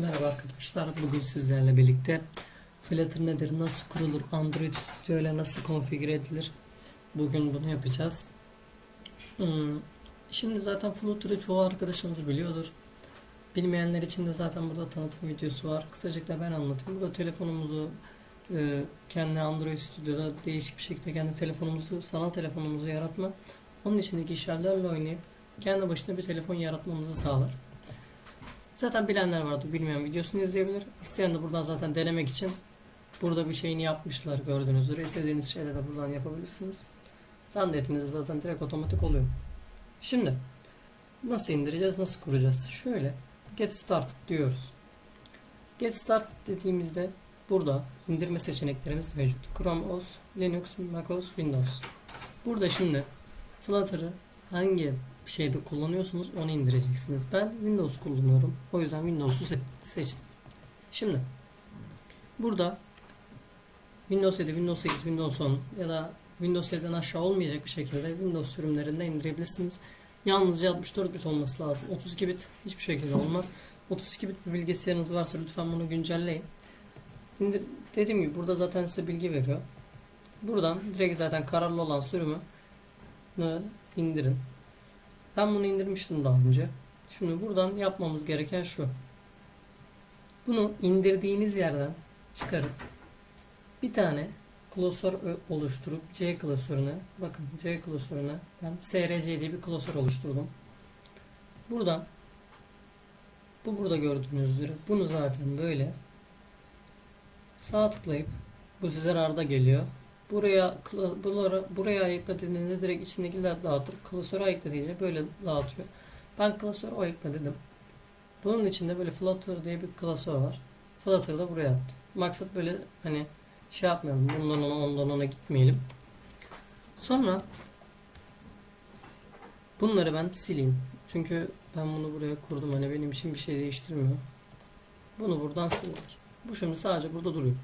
Merhaba arkadaşlar. Bugün sizlerle birlikte Flutter nedir, nasıl kurulur, Android Studio ile nasıl konfigüre edilir? Bugün bunu yapacağız. Hmm, Şimdi zaten Flutter'ı çoğu arkadaşımız biliyordur. Bilmeyenler için de zaten burada tanıtım videosu var. Kısaca da ben anlatayım. Burada telefonumuzu e, kendi Android Studio'da değişik bir şekilde kendi telefonumuzu, sanal telefonumuzu yaratma. Onun içindeki işlemlerle oynayıp kendi başına bir telefon yaratmamızı sağlar. Zaten bilenler vardı, bilmeyen videosunu izleyebilir. İsteyen de buradan zaten denemek için burada bir şeyini yapmışlar gördüğünüz üzere. İstediğiniz şeyleri de buradan yapabilirsiniz. Run ettiğinizde zaten direkt otomatik oluyor. Şimdi nasıl indireceğiz, nasıl kuracağız? Şöyle get started diyoruz. Get started dediğimizde burada indirme seçeneklerimiz mevcut. Chrome OS, Linux, macOS, Windows. Burada şimdi Flutter'ı hangi şeyde kullanıyorsunuz onu indireceksiniz. Ben Windows kullanıyorum. O yüzden Windows'u se- seçtim. Şimdi burada Windows 7, Windows 8, Windows 10 ya da Windows 7'den aşağı olmayacak bir şekilde Windows sürümlerinde indirebilirsiniz. Yalnızca 64 bit olması lazım. 32 bit hiçbir şekilde olmaz. 32 bit bir bilgisayarınız varsa lütfen bunu güncelleyin. Şimdi dediğim gibi burada zaten size bilgi veriyor. Buradan direkt zaten kararlı olan sürümü indirin. Ben bunu indirmiştim daha önce. Şimdi buradan yapmamız gereken şu. Bunu indirdiğiniz yerden çıkarıp bir tane klasör oluşturup C klasörüne bakın C klasörüne ben SRC diye bir klasör oluşturdum. Buradan bu burada gördüğünüz üzere bunu zaten böyle sağ tıklayıp bu size arda geliyor. Buraya buralara, buraya ayıkladığınızda direkt içindekiler dağıtır. Klasöre ayıkladığınca böyle dağıtıyor. Ben klasöre ayıkla dedim. Bunun içinde böyle Flutter diye bir klasör var. Flutter'ı da buraya attım. Maksat böyle hani şey yapmayalım. Bundan ona ondan ona gitmeyelim. Sonra bunları ben sileyim. Çünkü ben bunu buraya kurdum. Hani benim için bir şey değiştirmiyor. Bunu buradan sildik. Bu şimdi sadece burada duruyor.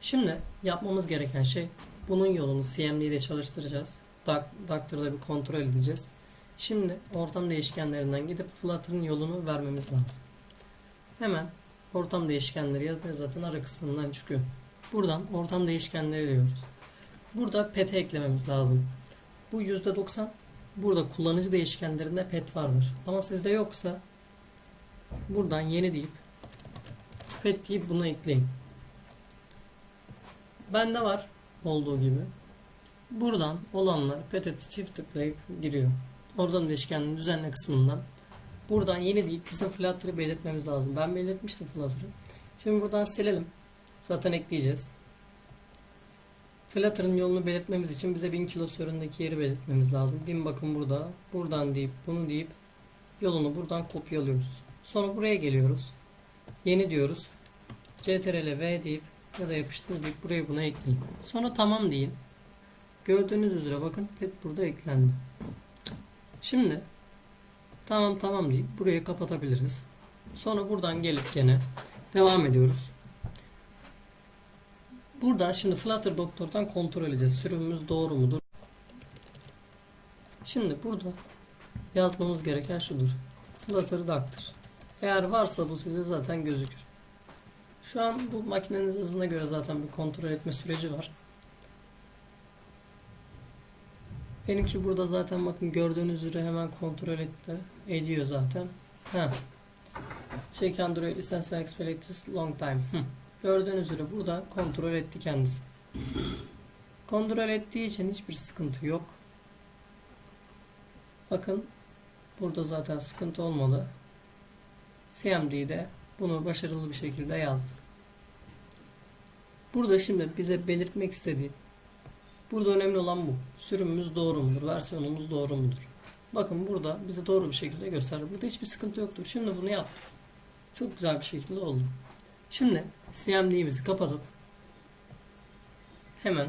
Şimdi yapmamız gereken şey bunun yolunu CMD ile çalıştıracağız. Doc- Doctor'da bir kontrol edeceğiz. Şimdi ortam değişkenlerinden gidip Flutter'ın yolunu vermemiz lazım. Hemen ortam değişkenleri yazınca zaten ara kısmından çıkıyor. Buradan ortam değişkenleri diyoruz. Burada pet'e eklememiz lazım. Bu %90 burada kullanıcı değişkenlerinde pet vardır. Ama sizde yoksa buradan yeni deyip pet deyip buna ekleyin. Bende var olduğu gibi. Buradan olanlar pet'e çift tıklayıp giriyor. Oradan değişkenlerin düzenle kısmından buradan yeni deyip bizim Flutter'ı belirtmemiz lazım. Ben belirtmiştim Flutter'ı. Şimdi buradan silelim. Zaten ekleyeceğiz. Flutter'ın yolunu belirtmemiz için bize 1000 kilosöründeki yeri belirtmemiz lazım. 1000 bakın burada. Buradan deyip bunu deyip yolunu buradan kopyalıyoruz. Sonra buraya geliyoruz. Yeni diyoruz. CTRL V deyip ya da yapıştır deyip buraya buna ekleyin. Sonra tamam deyin. Gördüğünüz üzere bakın pet burada eklendi. Şimdi tamam tamam deyip burayı kapatabiliriz. Sonra buradan gelip gene devam ediyoruz. Burada şimdi Flutter Doktor'dan kontrol edeceğiz. Sürümümüz doğru mudur? Şimdi burada yazmamız gereken şudur. Flutter Doctor. Eğer varsa bu size zaten gözükür. Şu an bu makineniz hızına göre zaten bir kontrol etme süreci var. Benimki burada zaten bakın gördüğünüz üzere hemen kontrol etti. Ediyor zaten. Ha. Check Android license expected long time. Hı. Gördüğünüz üzere burada kontrol etti kendisi. Kontrol ettiği için hiçbir sıkıntı yok. Bakın burada zaten sıkıntı olmadı. CMD'de bunu başarılı bir şekilde yazdık. Burada şimdi bize belirtmek istediği burada önemli olan bu. Sürümümüz doğru mudur? Versiyonumuz doğru mudur? Bakın burada bize doğru bir şekilde gösterdi. Burada hiçbir sıkıntı yoktur. Şimdi bunu yaptık. Çok güzel bir şekilde oldu. Şimdi CMD'mizi kapatıp hemen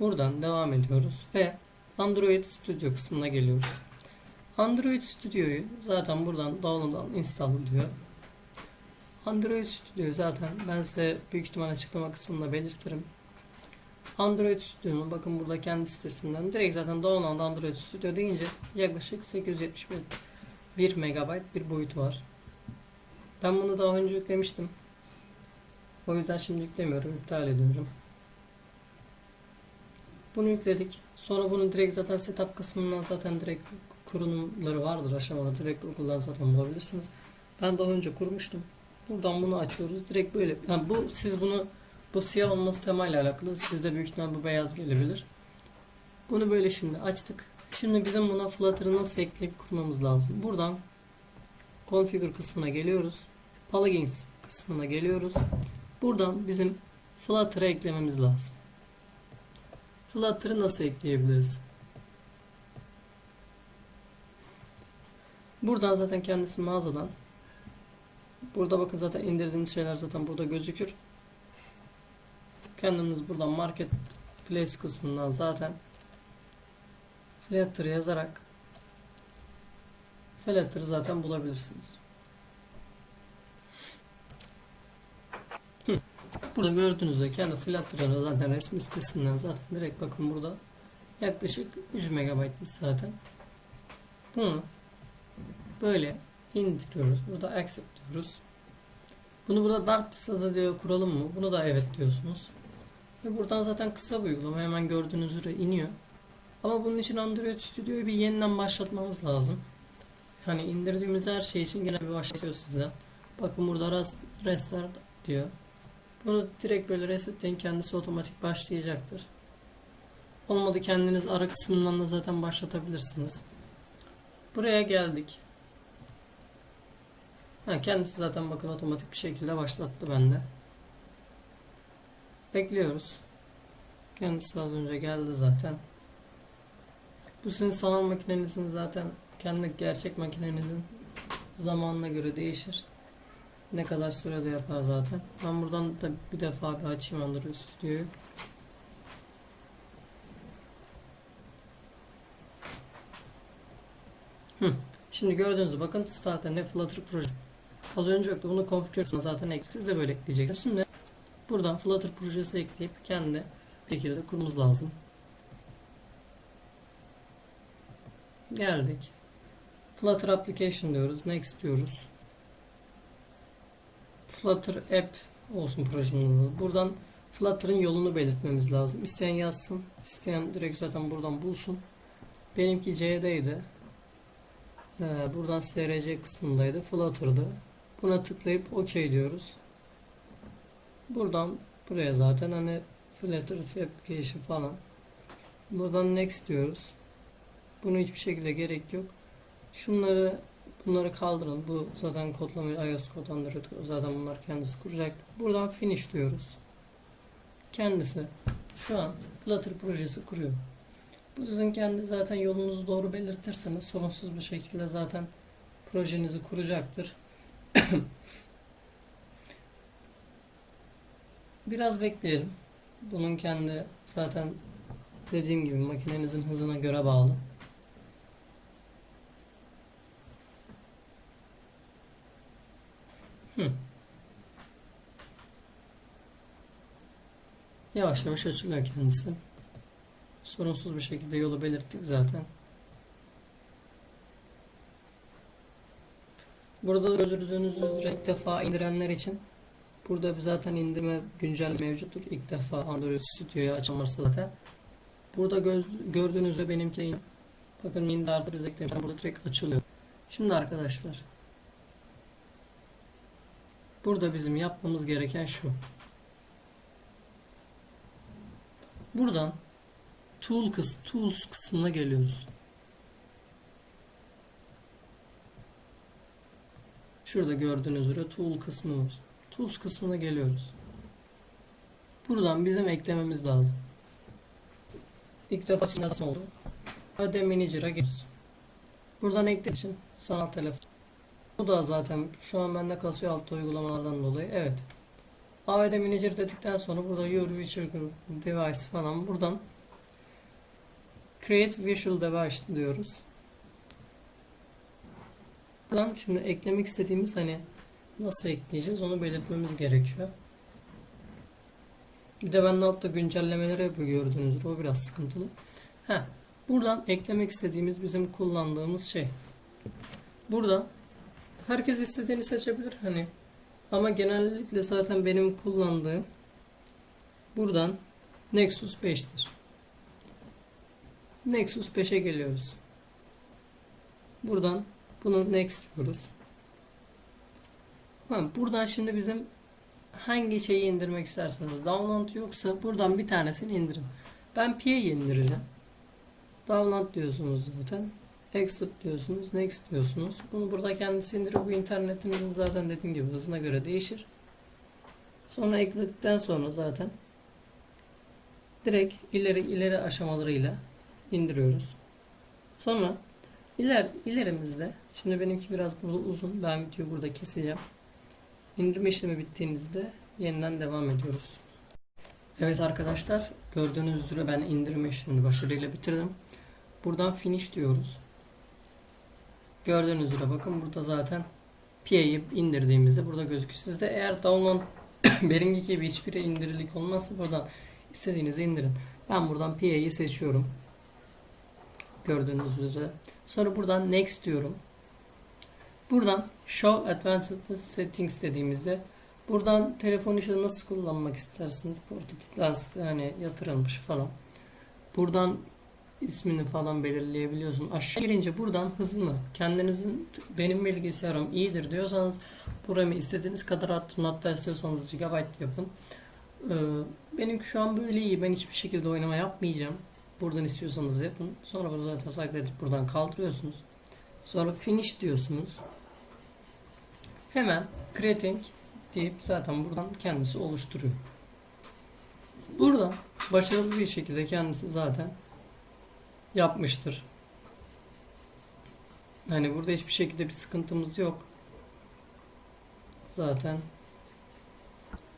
buradan devam ediyoruz ve Android Studio kısmına geliyoruz. Android Studio'yu zaten buradan download'dan install diyor. Android Studio'yu zaten ben size büyük ihtimal açıklama kısmında belirtirim. Android Studio'nun bakın burada kendi sitesinden direkt zaten download Android Studio deyince yaklaşık 871 MB bir boyutu var. Ben bunu daha önce yüklemiştim. O yüzden şimdi yüklemiyorum. iptal ediyorum. Bunu yükledik. Sonra bunu direkt zaten setup kısmından zaten direkt kurulumları vardır aşamalı. Direkt Google'dan zaten bulabilirsiniz. Ben daha önce kurmuştum. Buradan bunu açıyoruz. Direkt böyle. Yani bu siz bunu bu siyah olması temayla alakalı. Sizde büyük ihtimal bu beyaz gelebilir. Bunu böyle şimdi açtık. Şimdi bizim buna Flutter'ı nasıl ekleyip kurmamız lazım. Buradan Configure kısmına geliyoruz. Plugins kısmına geliyoruz. Buradan bizim Flutter'ı eklememiz lazım. Flutter'ı nasıl ekleyebiliriz? Buradan zaten kendisi mağazadan Burada bakın zaten indirdiğiniz şeyler zaten burada gözükür. Kendiniz buradan Marketplace kısmından zaten Flutter yazarak Flutter'ı zaten bulabilirsiniz. Burada gördüğünüz gibi kendi Flutter'ın zaten resmi sitesinden zaten direkt bakın burada yaklaşık 3 MB'miş zaten. Bunu böyle indiriyoruz. Burada accept diyoruz. Bunu burada Dart'ta diyor kuralım mı? Bunu da evet diyorsunuz. Ve buradan zaten kısa bir uygulama hemen gördüğünüz üzere iniyor. Ama bunun için Android Studio'yu bir yeniden başlatmamız lazım. Yani indirdiğimiz her şey için yine bir başlatıyor size. Bakın burada res- restart diyor. Bunu direkt böyle resetleyin kendisi otomatik başlayacaktır. Olmadı kendiniz ara kısmından da zaten başlatabilirsiniz. Buraya geldik. Ha, kendisi zaten bakın otomatik bir şekilde başlattı bende. Bekliyoruz. Kendisi az önce geldi zaten. Bu sizin sanal makinenizin zaten kendi gerçek makinenizin zamanına göre değişir. Ne kadar sürede yapar zaten. Ben buradan da bir defa bir açayım Android Studio'yu. Şimdi gördüğünüz bakın Start and Flutter projesi. Az önce yoktu. Bunu configure zaten ek. Siz de böyle ekleyeceksiniz. Şimdi buradan Flutter projesi ekleyip kendi şekilde kurmamız lazım. Geldik. Flutter application diyoruz. Next diyoruz. Flutter app olsun projenin adı. Buradan Flutter'ın yolunu belirtmemiz lazım. İsteyen yazsın. isteyen direkt zaten buradan bulsun. Benimki C'deydi. Ee, buradan SRC kısmındaydı. Flutter'dı. Buna tıklayıp OK diyoruz. Buradan buraya zaten hani Flutter Application falan. Buradan Next diyoruz. Bunu hiçbir şekilde gerek yok. Şunları bunları kaldırın. Bu zaten kodlama iOS kod Android. Zaten bunlar kendisi kuracak. Buradan Finish diyoruz. Kendisi şu an Flutter projesi kuruyor. Bu sizin kendi zaten yolunuzu doğru belirtirseniz sorunsuz bir şekilde zaten projenizi kuracaktır. Biraz bekleyelim. Bunun kendi zaten dediğim gibi makinenizin hızına göre bağlı. Hı. Yavaş yavaş açılıyor kendisi. Sorunsuz bir şekilde yolu belirttik zaten. Burada gördüğünüz üzere ilk defa indirenler için burada zaten indirme güncel mevcuttur. İlk defa Android Studio'ya açılması zaten. Burada göz, gördüğünüz üzere benimki bakın Mindar'da biz eklemişler. Burada direkt açılıyor. Şimdi arkadaşlar burada bizim yapmamız gereken şu. Buradan Tool Tools kısmına geliyoruz. Şurada gördüğünüz üzere Tool kısmı var. Tools kısmına geliyoruz. Buradan bizim eklememiz lazım. İlk defa şimdi nasıl oldu? Hadi Manager'a geliyoruz. Buradan ekle için sanal telefon. Bu da zaten şu an bende kasıyor altta uygulamalardan dolayı. Evet. AVD Manager dedikten sonra burada Your Visual Device falan buradan Create Visual Device diyoruz. Buradan şimdi eklemek istediğimiz hani nasıl ekleyeceğiz onu belirtmemiz gerekiyor. Bir de ben altta güncellemeleri yapıyor gördüğünüz o biraz sıkıntılı. Heh, buradan eklemek istediğimiz bizim kullandığımız şey. Burada herkes istediğini seçebilir hani. Ama genellikle zaten benim kullandığım buradan Nexus 5'tir. Nexus 5'e geliyoruz. Buradan bunu next diyoruz. Ha, buradan şimdi bizim hangi şeyi indirmek isterseniz download yoksa buradan bir tanesini indirin. Ben Pi'yi indireceğim. Download diyorsunuz zaten. Exit diyorsunuz. Next diyorsunuz. Bunu burada kendisi indiriyor. Bu internetinizin zaten dediğim gibi hızına göre değişir. Sonra ekledikten sonra zaten direkt ileri ileri aşamalarıyla indiriyoruz. Sonra iler ilerimizde şimdi benimki biraz burada uzun. Ben videoyu burada keseceğim. İndirme işlemi bittiğinizde yeniden devam ediyoruz. Evet arkadaşlar gördüğünüz üzere ben indirme işlemini başarıyla bitirdim. Buradan finish diyoruz. Gördüğünüz üzere bakın burada zaten PA'yı indirdiğimizde burada gözüküyor. Sizde eğer download benimki gibi hiçbiri indirilik olmazsa buradan istediğinizi indirin. Ben buradan PA'yı seçiyorum. Gördüğünüz üzere. Sonra buradan next diyorum. Buradan show advanced settings dediğimizde buradan telefon işini nasıl kullanmak istersiniz? Ported lens yani yatırılmış falan. Buradan ismini falan belirleyebiliyorsun. Aşağı gelince buradan hızını kendinizin benim bilgisayarım iyidir diyorsanız buraya istediğiniz kadar attırın hatta istiyorsanız gigabyte yapın. Ee, benimki şu an böyle iyi. Ben hiçbir şekilde oynama yapmayacağım. Buradan istiyorsanız yapın. Sonra bunu zaten edip buradan kaldırıyorsunuz. Sonra finish diyorsunuz. Hemen creating deyip zaten buradan kendisi oluşturuyor. Burada başarılı bir şekilde kendisi zaten yapmıştır. Hani burada hiçbir şekilde bir sıkıntımız yok. Zaten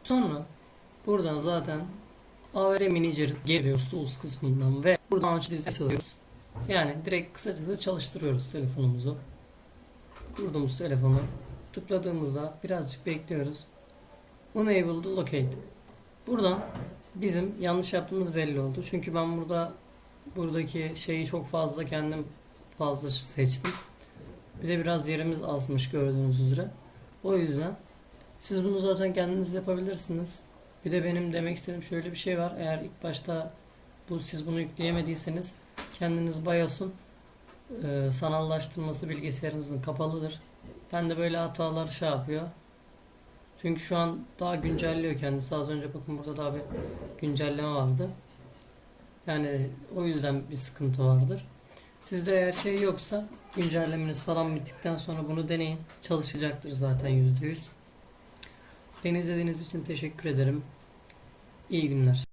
sonra buradan zaten AVR Manager geliyoruz tools kısmından ve buradan açıyoruz. Yani direkt kısacası çalıştırıyoruz telefonumuzu. Kurduğumuz telefonu tıkladığımızda birazcık bekliyoruz. Unable to locate. Buradan bizim yanlış yaptığımız belli oldu. Çünkü ben burada buradaki şeyi çok fazla kendim fazla seçtim. Bir de biraz yerimiz azmış gördüğünüz üzere. O yüzden siz bunu zaten kendiniz yapabilirsiniz. Bir de benim demek istediğim şöyle bir şey var. Eğer ilk başta bu siz bunu yükleyemediyseniz kendiniz BIOS'un e, sanallaştırması bilgisayarınızın kapalıdır. Ben de böyle hatalar şey yapıyor. Çünkü şu an daha güncelliyor kendisi. Az önce bakın burada daha bir güncelleme vardı. Yani o yüzden bir sıkıntı vardır. Sizde eğer şey yoksa güncellemeniz falan bittikten sonra bunu deneyin. Çalışacaktır zaten %100. Beni izlediğiniz için teşekkür ederim. İyi günler.